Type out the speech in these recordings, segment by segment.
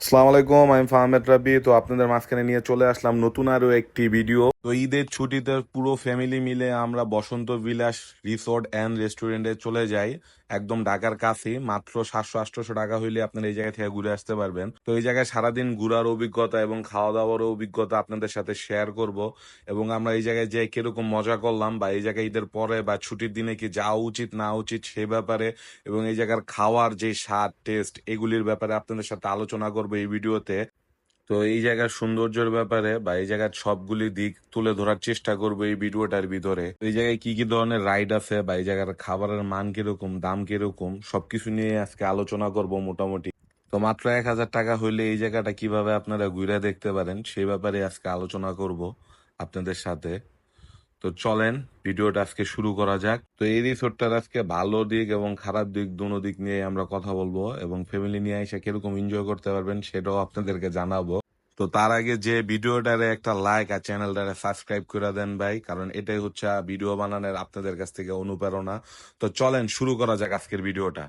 আসসালামু আলাইকুম, আমি ফাহমেদ রাবি তো আপনাদের মাঝখানে নিয়ে চলে আসলাম নতুন আরও একটি ভিডিও তো ঈদের ছুটিতে পুরো ফ্যামিলি মিলে আমরা বসন্ত বিলাস রিসোর্ট অ্যান্ড রেস্টুরেন্টে চলে যাই। একদম ঢাকার কাছে মাত্র সাতশো, আটশোশো টাকা হইলে আপনারা এই জায়গা থেকে ঘুরে আসতে পারবেন। তো এই জায়গায় সারাদিন ঘোরার অভিজ্ঞতা এবং খাওয়া দাওয়ার অভিজ্ঞতা আপনাদের সাথে শেয়ার করব এবং আমরা এই জায়গায় যে কীরকম মজা করলাম বা এই জায়গায় ঈদের পরে বা ছুটির দিনে কি যাওয়া উচিত, না উচিত সে ব্যাপারে এবং এই জায়গার খাওয়ার যে স্বাদ টেস্ট এগুলির ব্যাপারে আপনাদের সাথে আলোচনা করব এই ভিডিওতে। তো এই জায়গার সৌন্দর্যের ব্যাপারে বা এই জায়গার সবগুলি দিক তুলে ধরার চেষ্টা করব এই ভিডিওটার ভিতরে। এই জায়গায় কি কি ধরনের রাইড আছে বা এই জায়গার খাবারের মান কীরকম, দাম কীরকম, সবকিছু নিয়ে আজকে আলোচনা করব মোটামুটি। তো মাত্র এক হাজার টাকা হইলে এই জায়গাটা কীভাবে আপনারা ঘুরে দেখতে পারেন সেই ব্যাপারে আজকে আলোচনা করব আপনাদের সাথে। তো চলেন, ভিডিওটা আজকে শুরু করা যাক। তো এই রিসোর্টটার আজকে ভালো দিক এবং খারাপ দিক, দুনো দিক নিয়ে আমরা কথা বলব এবং ফ্যামিলি নিয়ে এসে কীরকম এনজয় করতে পারবেন সেটাও আপনাদেরকে জানাব। তো তার আগে যে ভিডিওটারে একটা লাইক আর চ্যানেলটারে সাবস্ক্রাইব করে দেন ভাই, কারণ এটাই হচ্ছে ভিডিও বানানোর আপনাদের কাছ থেকে অনুপ্রেরণা। তো চলেন, শুরু করা যাক আজকের ভিডিওটা।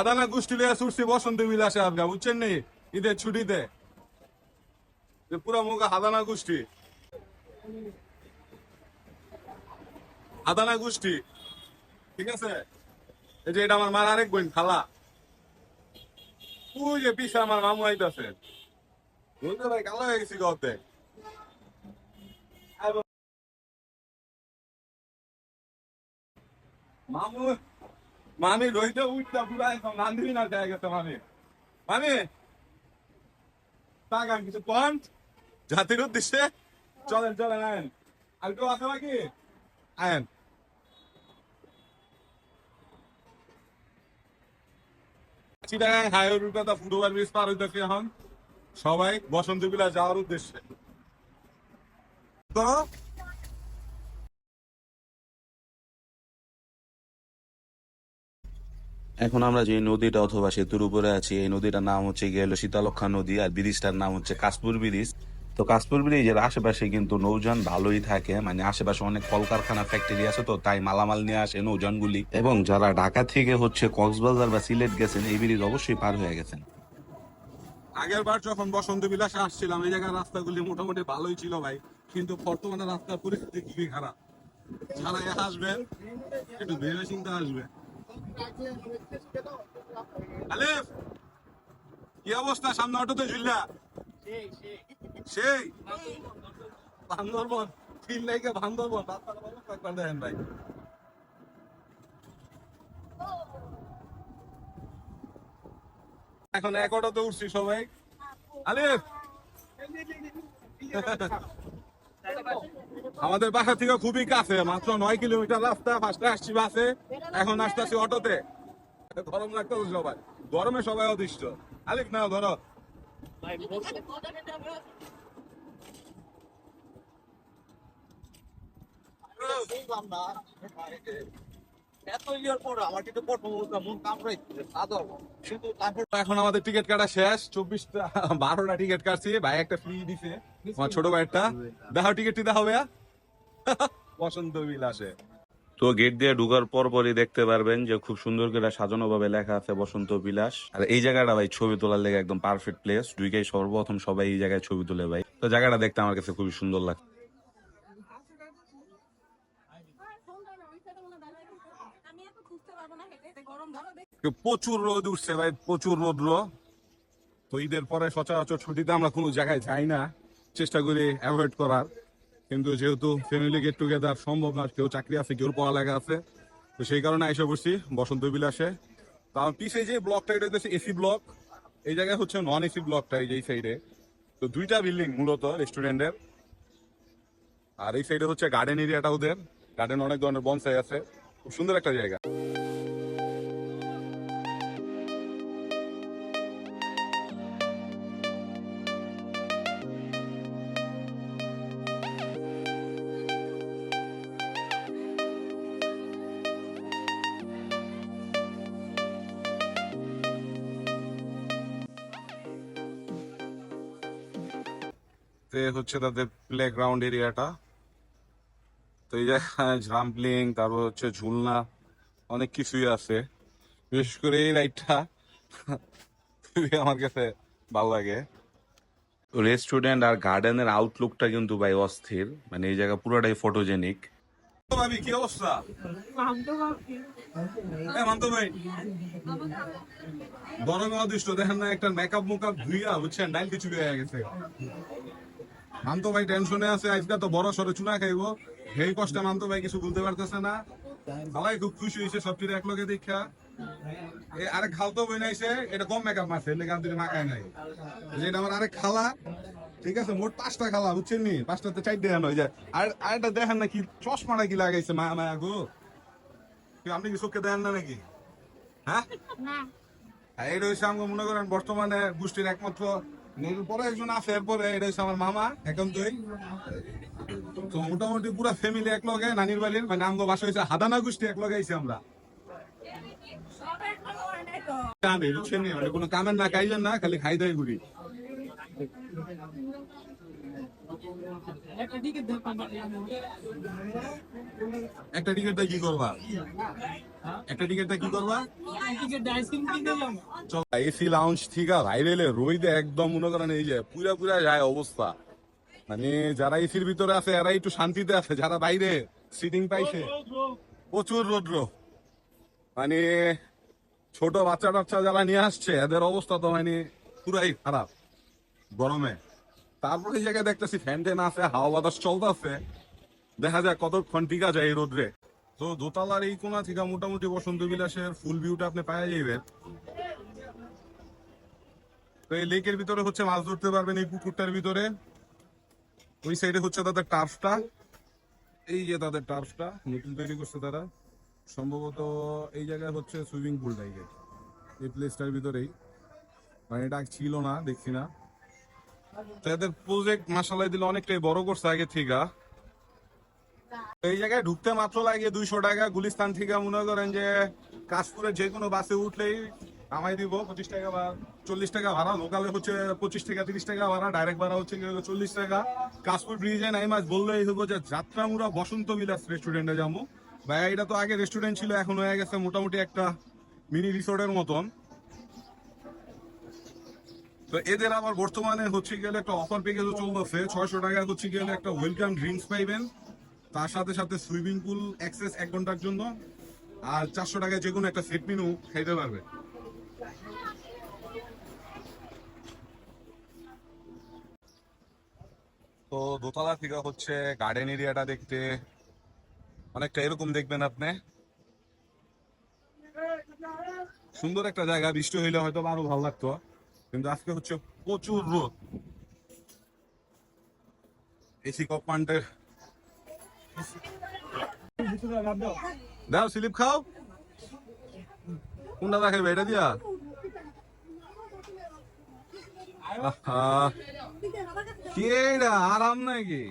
আদানা গোষ্ঠী লইয়া ছুটছি বসন্ত বিলাসে আপনি বুঝছেন নি? ঈদের ছুটিতে। পুরা মুখা হাদানা গোষ্ঠী হাদানা গোষ্ঠী। ঠিক আছে? এই যে এটা আমার মার আরেক বোন, খালা। ওই যে পিছে আমার মামু আইতাছে। বলতে ভাই, কালো হয়ে গেছি গতে। মামু, মামি রইতে উঠতে পুরা একদম রান্ধবি না দেয়া গেছে মামি। মামি তাকান কিছু পন জাতির উদ্দেশ্যে চলেন চলেন, আয়েন। আর কেউ আছে নাকি? আয়েন। এখন। আমরা যে নদীটা অথবা সেতুর উপরে আছি, এই নদীটার নাম হচ্ছে গেল শীতলক্ষা নদী, আর ব্রিজটার নাম হচ্ছে কাশপুর ব্রিজ। তো কাশপুর ব্রিজের আশেপাশে কিন্তু নৌযান ভালোই থাকে। মানে আশেপাশে অনেক কলকারখানা ফ্যাক্টরি আছে তো তাই মালামাল নিয়ে আসে নৌযানগুলি। এবং যারা ঢাকা থেকে হচ্ছে কক্সবাজার বা সিলেট গেছেন এই ব্রিজ অবশ্যই পার হয়ে গেছেন। আগের বার যখন বসন্ত বিলাসে আসছিলাম এই জায়গার রাস্তাগুলি মোটামুটি ভালোই ছিল ভাই। কিন্তু বর্তমানে রাস্তার পরিস্থিতি খুবই খারাপ। যারা আসবেন একটু ভেবে চিন্তা আসবে আলিফ কি অবস্থা? সামনে অটোতে ঝুললা? সেই। বান্দরবন তিন লাইকে বান্দরবন দেখেন ভাই। এখন এক অটোতে উঠছি সবাই। আলিফ! আমাদের বাসা থেকে খুবই কাছে, মাত্র নয় কিলোমিটার রাস্তা, ফার্স্টে আসছি বাসে, এখন আসতে আসতেছি অটোতে। গরম লাগতেছে সবাই। গরমে সবাই অতিষ্ঠ। আলিফ না ধরো। এখন আমাদের টিকিট কাটা শেষ চব্বিশটা বারোটা টিকিট কাটছি। ভাই একটা ফ্রি দিছে আমার ছোট ভাইটা দেখাও টিকিটটি দেখাও ভাইয়া। বসন্ত বিলাসে। তো গেট দিয়ে ঢুকার পর পরই দেখতে পারবেন যে খুব সুন্দর করে সাজানো ভাবে লেখা আছে বসন্ত বিলাস। আর এই জায়গাটা ভাই ছবি তোলার লেগে একদম পারফেক্ট প্লেস ঢুকেই সর্বপ্রথম সবাই এই জায়গায় ছবি তুলে ভাই। তো জায়গাটা দেখতে আমার কাছে খুবই সুন্দর লাগে প্রচুর রোদ উঠছে ভাই, প্রচুর রোদ্র তো ঈদের পরে সচরাচর ছুটিতে আমরা কোনো জায়গায় যাই না। চেষ্টা করি অ্যাভয়েড করার। কিন্তু যেহেতু ফ্যামিলি গেট টুগেদার সম্ভব না, কেউ চাকরি আছে, কেউ পড়ালেখা আছে, তো সেই কারণে আইসা বসছি বসন্ত বিলাসে। তার পিছিয়ে যে ব্লকটা এটা হচ্ছে এসি ব্লক এই জায়গায় হচ্ছে নন এসি ব্লকটা এই যে এই সাইডে তো দুইটা বিল্ডিং মূলত রেস্টুরেন্টের আর এই সাইডে হচ্ছে গার্ডেন এরিয়াটা ওদের। গার্ডেন অনেক ধরনের বনসাই আছে। খুব সুন্দর একটা জায়গা। তে হচ্ছে তাদের প্লে গ্রাউন্ড এরিয়াটা তো এই জায়গায় জাম্পলিং তারপর হচ্ছে ঝুলনা অনেক কিছুই আছে। বিশেষ করে এই রাইডটা খুবই আমার কাছে ভালো লাগে। রেস্টুরেন্ট আর গার্ডেনের আউটলুকটা কিন্তু ভাই অস্থির। মানে এই জায়গা পুরোটাই ফটোজেনিক ভাবি কি অবস্থা? মান্ত ভাই। গরমে অদৃষ্ট দেখেন না একটা মেকআপ মুকআপ ধুইয়া বুঝছেন ডাইল কিছু হয়ে গেছে। মান্ত ভাই টেনশনে আছে আজকে তো বড় সরে চুনা খাইবো। সেই কষ্টে মান্ত ভাই কিছু বলতে পারতেছে না। সবাই খুব খুশি হয়েছে সবটির এক দেখা এ আরেক খালতো বই নাইছে এটা কম মেকআপ মারছে এর লেগে আমি মাখায় নাই। যেটা আমার আরেক খালা ঠিক আছে মোট পাঁচটা খালা বুঝছেন নি? পাঁচটাতে চার দেখানো হয়ে যায় আর আরেকটা দেখেন না কি চশমাটা কি লাগাইছে মায়া মায়া গো। আপনি কি চোখে দেখেন না নাকি? হ্যাঁ? এটা হচ্ছে আমাকে মনে করেন বর্তমানে গোষ্ঠীর একমাত্র নিজের পরে একজন আছে, এরপরে এটা হচ্ছে আমার মামা একান্তই তো মোটামুটি পুরো ফ্যামিলি এক লগে নানির বাড়ির মানে আমগো বাসা হয়েছে হাদানা গোষ্ঠী এক লগে আইছি আমরা। মানে কোনো কামের না খাইলেন না, খালি খাই দাই ঘুরি একটা টিকিটটা কি করবা? একটা টিকিটটা কি করবা? চল এসি লাউঞ্জ ঠিক আছে একদম মনে করেন এই যে পুরা পুরা যায় অবস্থা। মানে যারা এসির ভিতরে আছে এরা একটু শান্তিতে আছে যারা বাইরে সিটিং পাইছে। প্রচুর রৌদ্র। মানে ছোট বাচ্চা টাচ্চা যারা নিয়ে আসছে এদের অবস্থা তো মানে পুরাই খারাপ গরমে। তারপরে এই জায়গায় দেখতেছি ফ্যান ট্যান আছে হাওয়া বাতাস চলতেছে। দেখা যাক কতক্ষণ টিকা যায় এই রোদ্রে। তো দোতলার এই কোনা থেকে মোটামুটি বসন্ত বিলাসের ফুল ভিউটা আপনি পাওয়া যাবেন তো এই লেকের ভিতরে হচ্ছে মাছ ধরতে পারবেন এই পুকুরটার ভিতরে। ওই সাইডে হচ্ছে তাদের টার্ফটা এই যে তাদের টার্ফটা নতুন তৈরি করছে তারা। সম্ভবত এই জায়গায় হচ্ছে সুইমিং পুল টাইপের এই প্লেসটার ভিতরেই। মানে এটা ছিল না, দেখছি না। তো এদের প্রজেক্ট মাসালাই দিলে অনেকটাই বড় করছে আগে থেকে এই জায়গায় ঢুকতে মাত্র লাগে দুইশো টাকা। গুলিস্তান থেকে মনে করেন যে কাশপুরের যে কোনো বাসে উঠলেই আমায় দিব। পঁচিশ টাকা বা চল্লিশ টাকা ভাড়া। লোকালে হচ্ছে পঁচিশ টাকা, তিরিশ টাকা ভাড়া। ডাইরেক্ট ভাড়া হচ্ছে চল্লিশ টাকা। কাশপুর ব্রিজে নাই মাছ বললেই হব যে যাত্রামুরা বসন্ত বিলাস রেস্টুরেন্টে যাব। ভাই এটা তো আগে রেস্টুরেন্ট ছিল, এখন হয়ে গেছে মোটামুটি একটা মিনি রিসোর্টের মতন। তো এদের আবার বর্তমানে হচ্ছে গেলে একটা অফার প্যাকেজও চলতেছে। ছয়শো টাকা হচ্ছে গেলে একটা ওয়েলকাম ড্রিঙ্কস পাইবেন। তার সাথে সাথে সুইমিং পুল অ্যাক্সেস এক ঘণ্টার জন্য আর চারশো টাকায় যে কোনো একটা সেট মেনু খাইতে পারবে। তো দোতলা থেকে হচ্ছে গার্ডেন এরিয়াটা দেখতে অনেকটা এরকম দেখবেন আপনি। সুন্দর একটা জায়গা, বৃষ্টি হইলে হয়তো আরও ভালো লাগতো, কিন্তু আজকে হচ্ছে প্রচুর রোদ। এসি কম্পাউন্ডের দাও স্লিপ খাও। কোনটা রাখবে এটা দিয়া। আহা, কি এটা আরাম নাকি?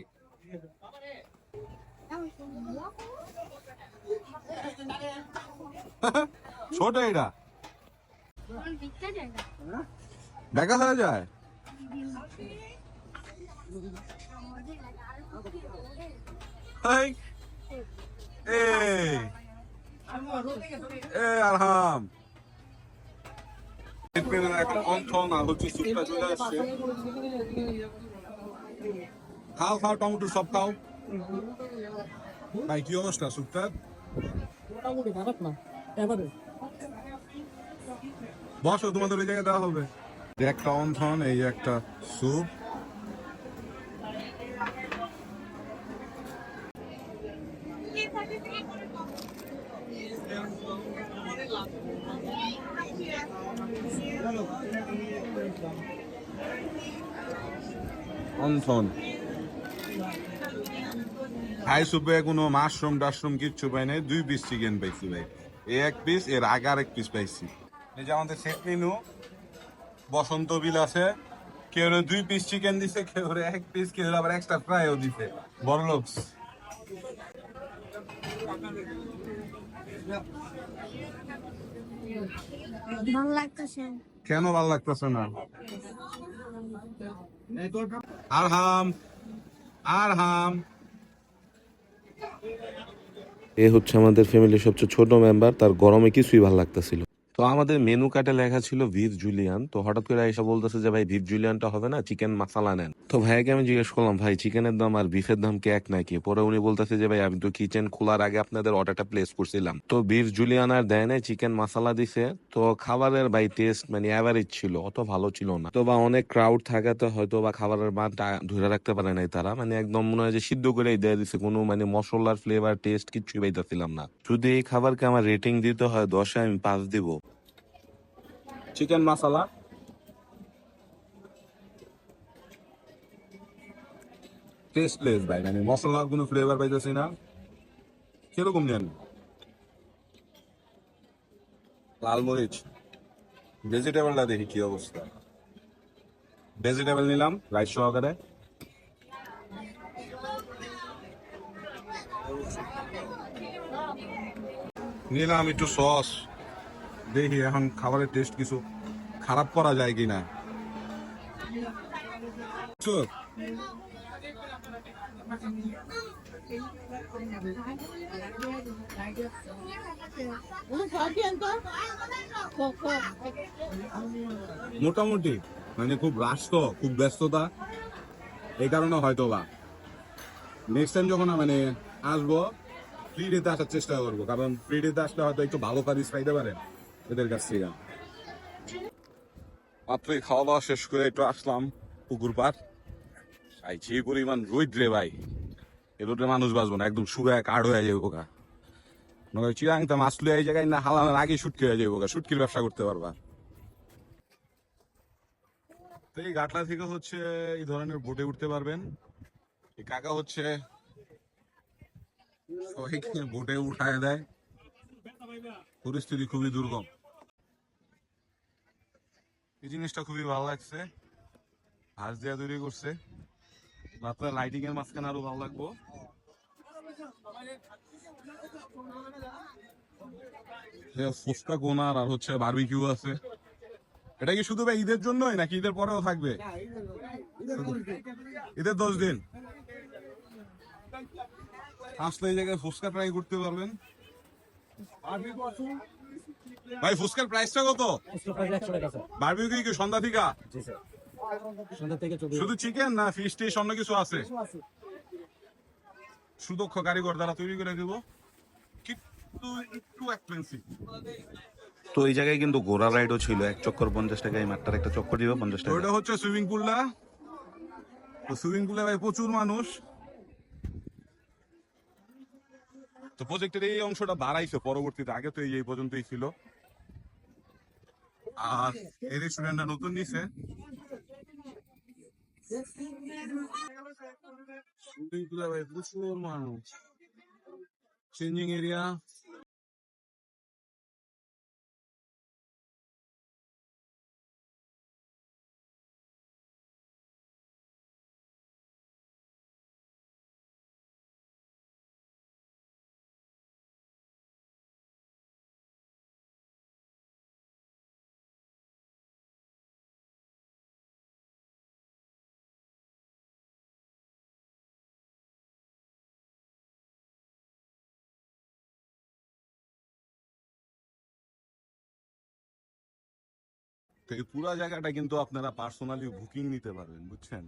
ছোট এটা দেখা হয়ে যায়। এখন অন্থন আর হচ্ছে চলে আসছে। খাও খাও টমেটো সব খাও। ভাই কি অবস্থা স্যুপটা মোটামুটি খারাপ না এবারে বসো তোমাদের ওই জায়গায় দেওয়া হবে। একটা অন্থন এই যে একটা স্যুপ। অন্থন হাই সুপে কোনো মাশরুম টাশরুম কিচ্ছু পাই নাই দুই পিস চিকেন পাইছি ভাই। এই এক পিস এর আগে আরেক পিস পাইছি। এই যে আমাদের সেট মেনু বসন্ত বিল আছে কেউ দুই পিস চিকেন দিছে কেউ এক পিস কেউ আবার এক্সট্রা ফ্রাইও দিছে। বড় লোক ভালো লাগতেছে। কেন ভালো লাগতেছে না? এ হচ্ছে আমাদের ফ্যামিলির সবচেয়ে ছোট মেম্বার তার গরমে কিছুই ভালো লাগতেছিল তো আমাদের মেনু কার্ডে লেখা ছিল ভিভ জুলিয়ান। তো হঠাৎ করে এসে বলতেছে যে, ভাই, ভিভ জুলিয়ানটা হবে না? চিকেন মাসালা নেন। তো ভাইয়াকে আমি জিজ্ঞেস করলাম, ভাই, চিকেনের দাম আর বিফের দাম কি এক নাকি? পরে উনি বলতেছে যে, ভাই, আমি তো কিচেন খোলার আগে আপনাদের অর্ডারটা প্লেস করছিলাম। তো বিফ জুলিয়ান আর দেয় নাই, চিকেন মাসালা দিছে। তো খাবারের ভাই টেস্ট মানে অ্যাভারেজ ছিল, অত ভালো ছিল না। তো বা অনেক ক্রাউড থাকাতে হয়তো বা খাবারের মানটা ধরে রাখতে পারে নাই তারা। মানে একদম মনে হয় যে সিদ্ধ করেই দিয়ে দিছে, কোনো মানে মশলার ফ্লেভার টেস্ট কিচ্ছুই পাইতেছিলাম না। যদি এই খাবারকে আমার রেটিং দিতে হয়, দশে আমি পাঁচ দিব। চিকেন মশলা টেস্টলেস ভাই মানে মশলার কোনো ফ্লেভার পাইতেছি না। কীরকম নেন? লাল মরিচ। ভেজিটেবলটা দেখি কি অবস্থা। ভেজিটেবল নিলাম রাইস সহকারে। নিলাম একটু সস দেখি এখন খাবারের টেস্ট কিছু খারাপ করা যায় কিনা চুপ। মোটামুটি মানে খুব রাশ খুব ব্যস্ততা এই কারণে হয়তো বা নেক্সট টাইম যখন মানে আসব ফ্রি ডেতে আসার চেষ্টা করব, কারণ ফ্রি ডেতে আসলে হয়তো একটু ভালো সার্ভিস পাইতে পারে এদের কাছ থেকে। মাত্রই খাওয়া দাওয়া শেষ করে একটু আসলাম পুকুর পার ভাই, যে পরিমাণ রোদ রে ভাই। এ রোদে মানুষ বাঁচবো না, একদম শুকায়, কাঠ হয়ে যাবে ওকা নয় চিরাংটা মাছ লুয়ে এই জায়গায় না হালানোর আগে শুটকি হয়ে যাবে ওকা শুটকির ব্যবসা করতে পারবা। তো এই গাটলা থেকে হচ্ছে এই ধরনের বোটে উঠতে পারবেন। এই কাকা হচ্ছে সবাইকে বোটে উঠায় দেয়। পরিস্থিতি খুবই দুর্গম। এই জিনিসটা খুবই ভালো লাগছে। হাঁস দেওয়া তৈরি করছে। রাত্রে লাইটিং এর মাঝখানে আরও ভালো লাগবো। ফুচকা কোনার আর হচ্ছে বারবিকিউ আছে। এটা কি শুধু ভাই ঈদের জন্যই নাকি ঈদের পরেও থাকবে? ঈদের দশ দিন। আসলে এই জায়গায় ফুচকা ট্রাই করতে পারবেন। ভাই ফুচকার প্রাইসটা কত? বারবিকিউ কি সন্ধ্যা থেকে? জি স্যার সন্ধ্যা থেকে চব্বিশ। শুধু চিকেন না ফিশ টিশ অন্য কিছু আছে? সুদক্ষ কারিগর দ্বারা তৈরি করে দিব। কিন্তু একটু এক্সপেন্সিভ তো এই জায়গায় কিন্তু ঘোড়া রাইডও ছিল। এক চক্কর পঞ্চাশ টাকা এই মাঠটার একটা চক্কর দিবে পঞ্চাশ টাকা। ওইটা হচ্ছে সুইমিং পুলটা তো সুইমিং পুলে ভাই প্রচুর মানুষ। তো প্রজেক্টের এই অংশটা বাড়াইছে পরবর্তীতে আগে তো এই এই পর্যন্তই ছিল। আর এই রেস্টুরেন্টটা নতুন নিছে। সুইমিং পুলে ভাই এরিয়া তো এই পুরো জায়গাটা কিন্তু আপনারা পার্সোনালি বুকিং নিতে পারবেন, বুঝছেন?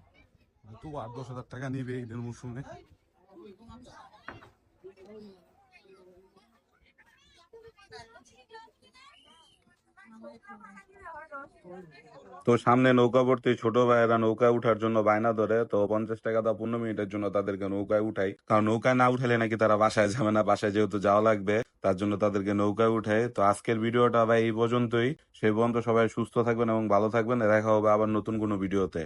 তো আট দশ হাজার টাকা নিবে ঈদের মৌসুমে। তো সামনে নৌকা ভর্তি, ছোট ভাইয়েরা নৌকায় উঠার জন্য বায়না ধরে, তো পঞ্চাশ টাকা দা পনেরো মিনিটের জন্য তাদেরকে নৌকায় উঠাই। কারণ নৌকায় না উঠালে নাকি তারা বাসায় যাবে না, বাসায় যেহেতু যাওয়া লাগবে, তার জন্য তাদেরকে নৌকায় উঠাই। তো আজকের ভিডিওটা ভাই এই পর্যন্তই। সেই পর্যন্ত সবাই সুস্থ থাকবেন এবং ভালো থাকবেন। দেখা হবে আবার নতুন কোনো ভিডিওতে।